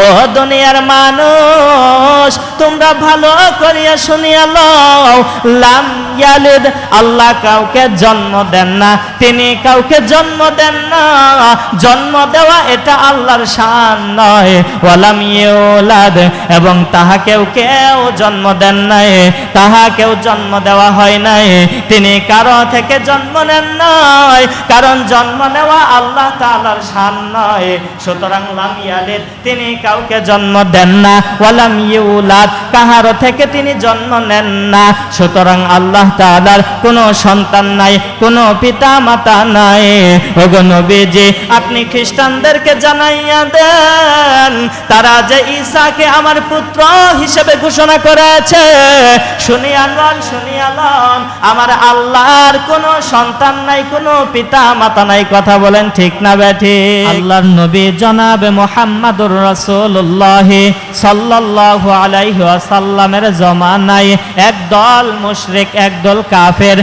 ও দুনিয়ার মানুষ তোমরা ভালো করিয়া শুনিয়া লাম ইয়ালিদ, আল্লাহ কাউকে জন্ম দেন না। তিনি কাউকে জন্ম দেন না। জন্ম দেওয়া এটা আল্লাহর শান নয়। ওয়ালাম ইউলাদ, এবং তাহাকেও কেউ জন্ম দেন নাই। তাহাকেও জন্ম দেওয়া হয় নাই। তিনি কারও থেকে জন্ম নেন নাই। কারণ জন্ম নেওয়া আল্লাহ তাআলার শান নয়। সুতরাং লাম ইয়ালিদ, তিনি কাউকে জন্ম দেন না। ওয়ালাম ইউলাদ, কাহারো থেকে তিনি জন্ম নেন না। সুতরাং আল্লাহ তাআলার কোনো সন্তান নাই, কোনো পিতা মাতা নাই। ওগো নবীজি, আপনি খ্রিস্টানদেরকে জানাইয়া দেন, তারা যে ঈসাকে আমার পুত্র হিসেবে ঘোষণা করেছে। শুনিয়া লন শুনিয়া লন আমার আল্লাহর কোনো সন্তান নাই, কোনো পিতা মাতা নাই, কথা বলেন ঠিক না বেঠি আল্লাহর নবী জনাবে মোহাম্মদুর রাসূলুল্লাহ সাল্লাল্লাহু আলাইহি ওয়াসাল্লামের জমানায় একদল মুশরিক একদল কাফের,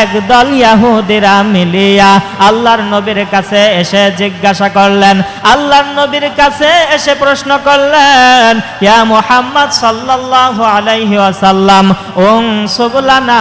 একদল ইহুদিরা মিলিয়া আল্লাহর নবীর কাছে এসে জিজ্ঞাসা করলেন, আল্লাহর নবীর কাছে এসে প্রশ্ন করলেন, ইয়া মুহাম্মদ সাল্লাল্লাহু আলাইহি ওয়াসাল্লাম উং সুবলানা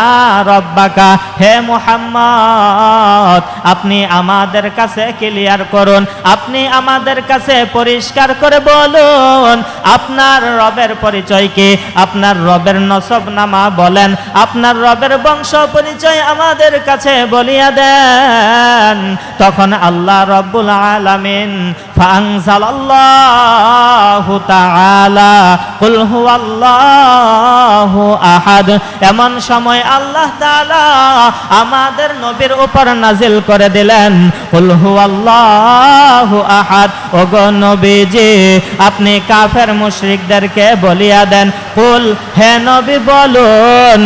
রব্বাকা, হে মুহাম্মদ, আপনি আমাদের কাছে ক্লিয়ার করুন, আপনি আমাদের কাছে পরিষ্কার করে বলুন, আপনার রবের পরিচয় কি? আপনার রবের নসব নামা বলেন, আপনার রবের বংশ পরিচয় আমাদের কাছে বলিয়া দেন। তখন আল্লাহ রব্বুল আলামিন ফাংসালাল্লাহু তাআলা, কুল হুয়াল্লাহু আহাদ। এমন সময় আল্লাহ তাআলা আমাদের নবীর উপর নাজিল করে দিলেন, কুল হুয়াল্লাহু আহাদ। ওগো নবীজি, আপনি কাফের মুশরিকদেরকে বলিয়া দেন, কুল, হে নবী বলুন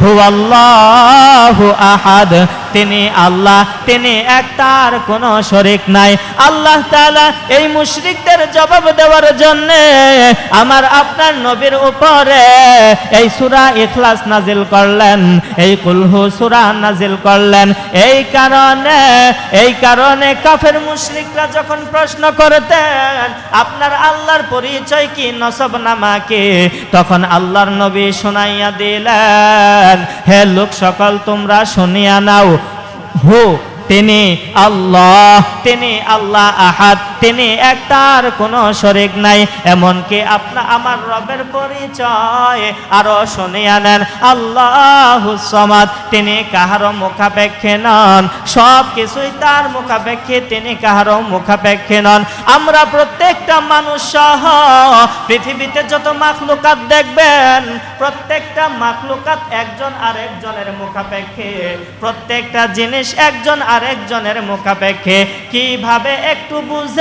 হুয়াল্লাহু আহাদ। তিনি আল্লাহ, তিনি এক, তার কোনো শরিক নাই। আল্লাহ তাআলা এই মুশরিকদের জবাব দেওয়ার জন্য আমার আপনার নবীর উপরে এই সূরা ইখলাস নাজিল করলেন, এই কুলহু সূরা নাজিল করলেন। এই কারণে এই কারণে কাফের মুশরিকরা যখন প্রশ্ন করতেন, আপনার আল্লাহর পরিচয় কি নসব নামা কি? তখন আল্লাহর নবী শোনাইয়া দিলেন হে লোক সকল তোমরা শুনিয়া নাও। হো তিনি আল্লাহ তিনি আল্লাহ আহাদ। তিনি একটার কোনো শরিক নাই, এমনকি আপনা, আমার রবের পরিচয় আরও শুনিয়া নেন। আল্লাহ তিনি কাহারও মুখাপেক্ষে নন। সব কিছুই তার মুখাপেক্ষে, তিনি কাহারও মুখাপেক্ষে নন। আমরা প্রত্যেকটা মানুষ সহ পৃথিবীতে যত মাখলুকাত দেখবেন, প্রত্যেকটা মাখলুকাত একজন আরেকজনের মুখাপেক্ষে। প্রত্যেকটা জিনিস একজন আরেকজনের মুখাপেক্ষে। কীভাবে একটু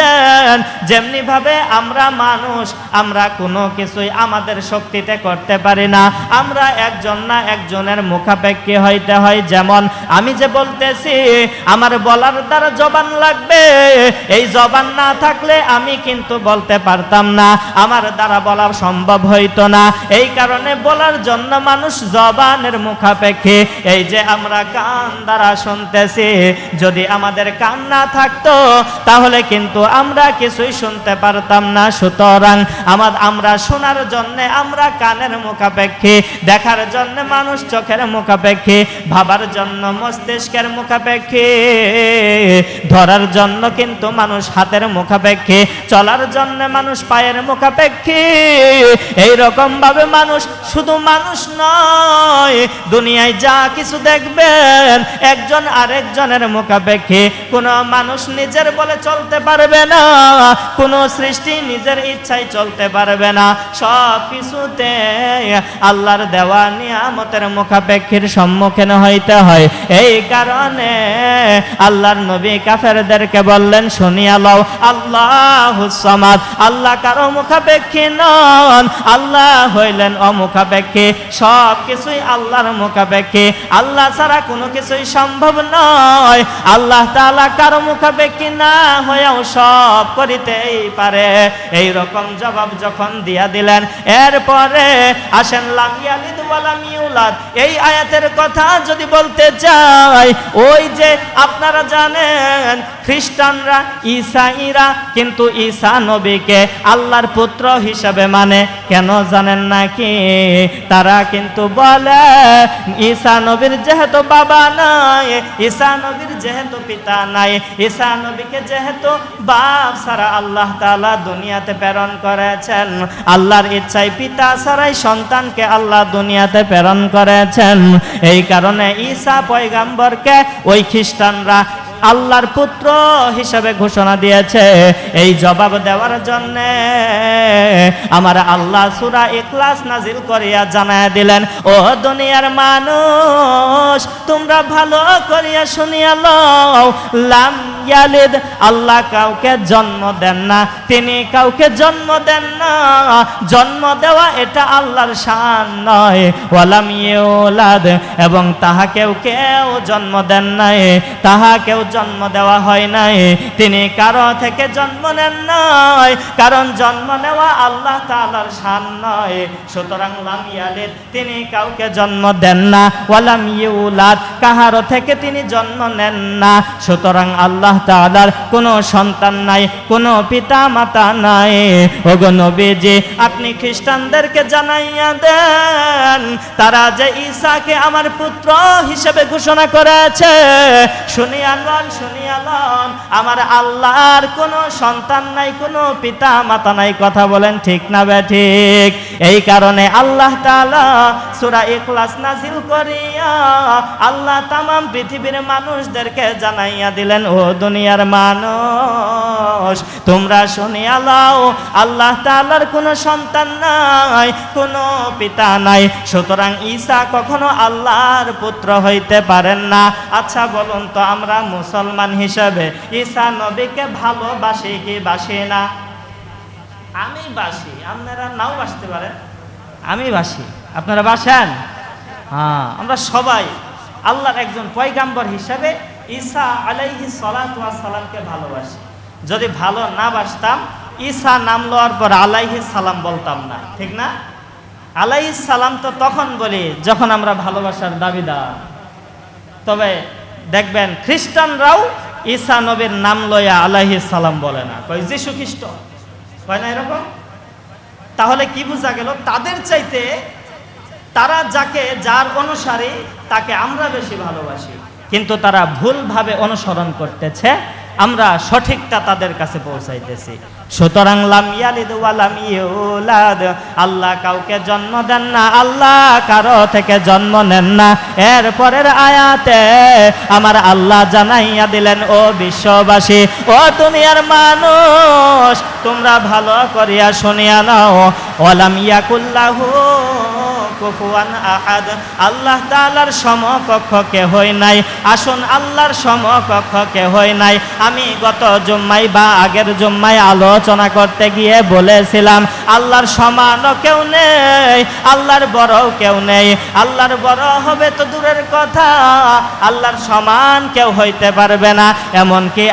বুঝেন যেমনি ভাবে আমরা মানুষ, আমরা কোনো কিছুই আমাদের শক্তিতে করতে পারি না। আমরা একজন না একজনের মুখাপেক্ষে হইতে হয় যেমন, আমি যে বলতেছি, আমার বলার দ্বারা জবান লাগবে। এই জবান না থাকলে আমি কিন্তু বলতে পারতাম না। আমার দ্বারা বলা সম্ভব হইতো না। এই কারণে বলার জন্য মানুষ জবানের মুখাপেক্ষে। এই যে আমরা কান দ্বারা শুনতেছি, যদি আমাদের কান না থাকতো, তাহলে কিন্তু আমরা কিছুই শুনতে পারতাম না। সুতরাং আমার আমরা শোনার জন্য, আমরা কানের মুখাপেক্ষে, দেখার জন্য, মানুষ চোখের মুখাপেক্ষে, ভাবার জন্য, মস্তিষ্কের মুখাপেক্ষে, ধরার জন্য কিন্তু মানুষ হাতের মুখাপেক্ষে, চলার জন্য মানুষ পায়ের মুখাপেক্ষে। এই রকম ভাবে মানুষ শুধু মানুষ নয়, দুনিয়ায় যা কিছু দেখবেন, একজন আরেকজনের মুখাপেক্ষে। কোনো মানুষ নিজের বলে চলতে পারবে না। কোনো সৃষ্টি নিজের ইচ্ছায় চলতে পারবে না। সব কিছুতে আল্লাহর দেওয়া নিয়ামতের মুখাপেক্ষীর সম্মুখীন হইতে হয়। এই কারণে আল্লাহর নবী কাফেরদেরকে বললেন, শুনিয়া লও, আল্লাহ আল্লাহ কারও মুখাপেক্ষী নন। আল্লাহ হইলেন অমুখাপেক্ষী, সব কিছুই আল্লাহর মুখাপেক্ষী। আল্লাহ ছাড়া কোনো কিছুই সম্ভব নয়। আল্লাহ তাআলা কারও মুখাপেক্ষী না হয়েও সব করিতেই পারে। এই রকম জবাব যখন দিয়া দিলেন, এরপরে আসেন লামিয়ালিদ এই আয়াতের কথা যদি বলতে চাই, ওই যে আপনারা জানেন খ্রিস্টানরা, ঈসাইরা, কিন্তু ঈসা নবীকে আল্লাহর পুত্র হিসাবে মানে কেন জানেন নাকি? তারা কিন্তু বলে, ঈসা নবীর যেহেতু বাবা নাই, ঈসা নবীর যেহেতু পিতা নাই, ঈসা নবীকে যেহেতু বাপ সারা আল্লাহ তাআলা দুনিয়াতে প্রেরণ করেছেন, আল্লাহর ইচ্ছায় পিতা ছাড়াই সন্তানকে আল্লাহ দুনিয়াতে প্রেরণ করেছেন, এই কারণে ঈসা পয়গাম্বরকে ওই খ্রিস্টানরা আল্লাহর পুত্র হিসাবে ঘোষণা দিয়েছে। এই জবাব দেওয়ার জন্য আমার আল্লাহ সুরা ইখলাস নাজিল করিয়া জানায় দিলেন, ও দুনিয়ার মানুষ, তোমরা ভালো করিয়া শুনিয়া লও। লাম ইয়ালিদ, আল্লাহ কাউকে জন্ম দেন না। তিনি কাউকে জন্ম দেন না। জন্ম দেওয়া এটা আল্লাহর শান নয়। ওয়ালাম ইউলাদ, এবং তাহাকেও কেউ জন্ম দেন নাই। তাহাকেও জন্ম দেওয়া হয় নাই। তিনি কারও থেকে জন্ম নেন নাই, কারণ জন্ম নেওয়া আল্লাহ তাআলার শান নয়। সুতরাং লাম তিনি কাউকে জন্ম দেন না। ওয়ালাম ইউলাদ কাহারো থেকে তিনি জন্ম নেন না। সুতরাং আল্লাহ তাআলার কোনো সন্তান নাই, কোনো পিতা মাতা নাই। ওগো নবীজি, আপনি খ্রিস্টানদেরকে জানাইয়া দেন, তারা যে ঈসাকে আমার পুত্র হিসেবে ঘোষণা করেছে। শুনিয়া লন শুনিয়া লন আমার আল্লাহর কোন সন্তান নাই, কোন পিতা মাতা নাই, কথা বলেন ঠিক না বে ঠিক? এই কারণে আল্লাহ তাআলা সূরা ইখলাস নাজিল করিয়া আল্লাহ তামাম পৃথিবীর মানুষদেরকে জানাইয়া দিলেন, ও দুনিয়ার মানুষ তোমরা শুনিয়া লাও আল্লাহ তাআলার কোনো সন্তান নাই, কোনো পিতা নাই। সুতরাং ঈসা কখনো আল্লাহর পুত্র হইতে পারেন না। আচ্ছা বলুন তো আমরা মুসলমান হিসাবে ঈসা নবীকে ভালোবাসি কি বাসি না? আমি বাসি। আপনারা নাও বাসতে পারেন। আমি বাসি। আপনারা বাসেন? হ্যাঁ আমরা সবাই আল্লাহর একজন পয়গাম্বর হিসাবে ঈসা আলাইহি সালাতু সালামকে ভালোবাসি। যদি ভালো না বাসতাম, ঈসা নাম লওয়ার পর আলাইহি সালাম বলতাম না, ঠিক না? আলাইহি সালাম তো তখন বলি, যখন আমরা ভালোবাসার দাবিদার। তবে দেখবেন, খ্রিস্টানরাও ঈসা নবীর নাম লয়া আলাইহি সালাম বলে না। কয়, যিশু খ্রিস্ট। কয় না এরকম? তাহলে কি বোঝা গেল? তাদের চাইতে তারা যাকে, যার অনুসারী তাকে আমরা বেশি ভালোবাসি। কিন্তু তারা ভুলভাবে অনুসরণ করতেছে আমরা সঠিকটা তাদের কাছে পৌঁছাইতেছি। সুতরাং আল্লাহ কাউকে জন্ম দেন না, আল্লাহ কারও থেকে জন্ম নেন না। এর পরের আয়াতে আমার আল্লাহ জানাইয়া দিলেন, ও বিশ্ববাসী, ও দুনিয়ার মানুষ, তোমরা ভালো করিয়া শুনিয়া নাও। ওয়ালাম ইয়াকুল্লাহু কুফুয়ান আহাদ। আল্লাহ তাআলার সমকক্ষ কেহই নাই। আসুন, আল্লাহর সমকক্ষ কেহই নাই। আমি গত জুম্মাই বা আগের জুম্মাই আলোচনা করতে গিয়ে বলেছিলাম, আল্লাহর সমান কেউ নেই, আল্লাহর বড় কেউ নেই। আল্লাহর বড় হবে তো দূরের কথা, আল্লাহর সমান কেউ হইতে পারবে না। এমনকি